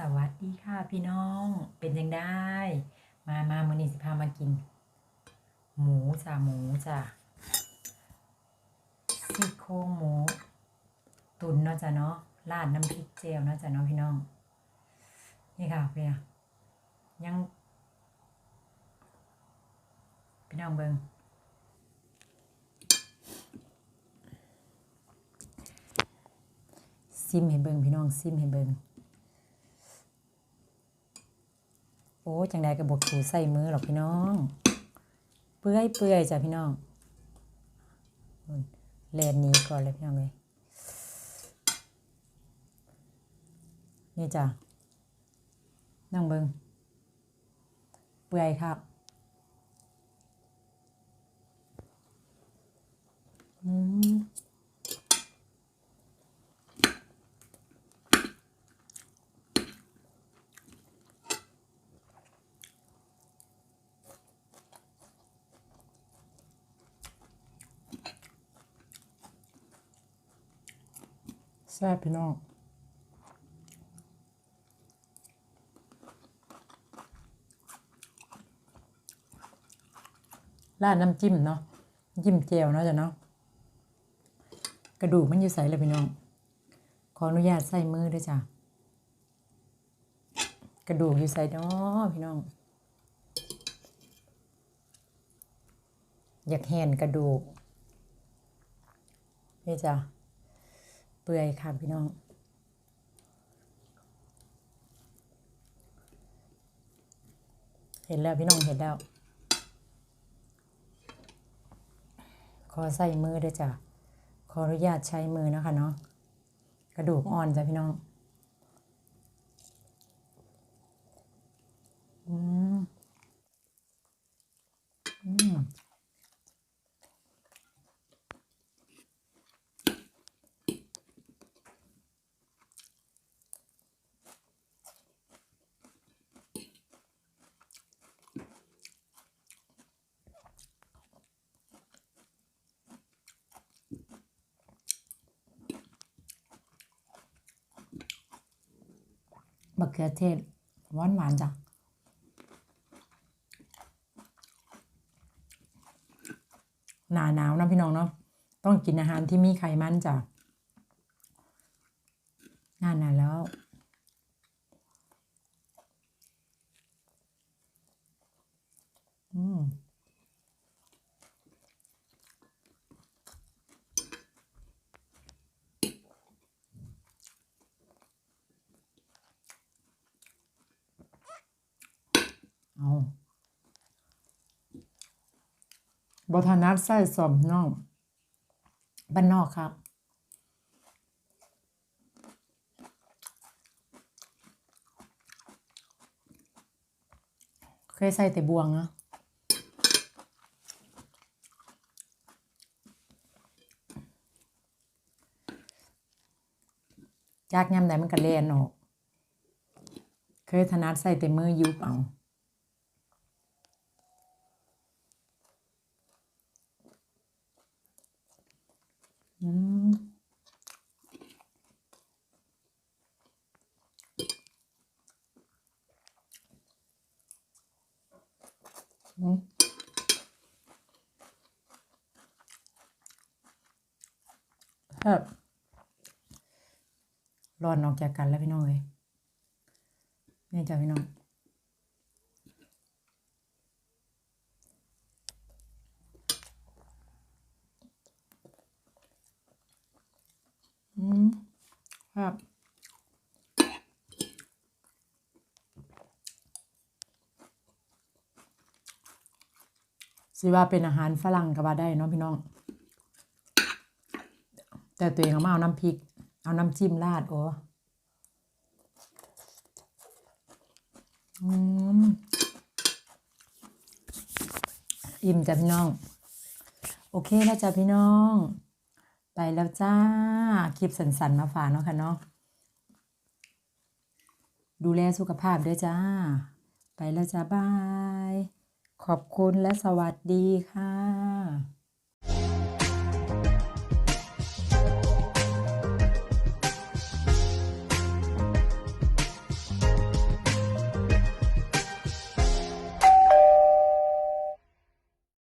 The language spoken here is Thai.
สวัสดีค่ะพี่น้องเป็นยังได้ มามามือนี้สิพามากิน หมูจ้ะหมูจ้ะซี่โครงหมู ตุ๋นเนาะจ้ะเนาะราดน้ำพริกเจียวเนาะจ้ะเนาะพี่น้อง นี่ค่ะเพี่ยยัง พี่น้องเบิงซิมให้เบิงพี่น้องซิมให้เบิง โอ้จังใดกับบกถูใส่มือหรอกพี่น้อง เปื่อยเปื่อยจ้ะพี่น้องนู่นแลนนี้ก่อนเลยพี่น้องเลยนี่จ้ะนั่งเบิงเปื่อยครับอืม แซ่บพี่น้องราดน้ำจิ้มเนาะจิ้มเจียวเนาะจ้ะเนาะกระดูกมันอยู่ใส่เลยพี่น้อง ขออนุญาตใส่มือด้วยจ้ะกระดูกอยู่ใส่เนาะพี่น้อง อยากเห็นกระดูกนี่จ้ะ เปื่อยค่ะพี่น้อง เห็นแล้วพี่น้องเห็นแล้ว ขอใส่มือด้วยจ้ะ ขออนุญาตใช้มือนะคะเนาะ กระดูกอ่อนจ้ะพี่น้อง อืม อืม มะเขือเทศหวานหวานจ้ะหนาหนาวนะพี่น้องเนาะต้องกินอาหารที่มีไขมันจ้ะหน้าหนาวแล้วอืม เอา บทนัดไส้สมน้องบ้านนอกครับ เคยใส่แต่บวงนะจากยำไหนมันก็เล่นออก เคยถนัดใส่แต่มือยุบเอา อืมอืม ครับร้อนออกจากกันแล้วพี่น้องเลยนี่จ้ะพี่น้องอืมครับ สิว่าเป็นอาหารฝรั่งก็ว่าได้เนาะพี่น้อง แต่ตัวเองเอามาเอาน้ำพริก เอาน้ำจิ้มราดโอ้อิ่มจ้ะพี่น้อง โอเคแล้วจ้ะพี่น้อง ไปแล้วจ้า คลิปสันๆมาฝากเนาะค่ะเนาะดูแลสุขภาพด้วยจ้า ไปแล้วจ้าบาย ขอบคุณและสวัสดีค่ะ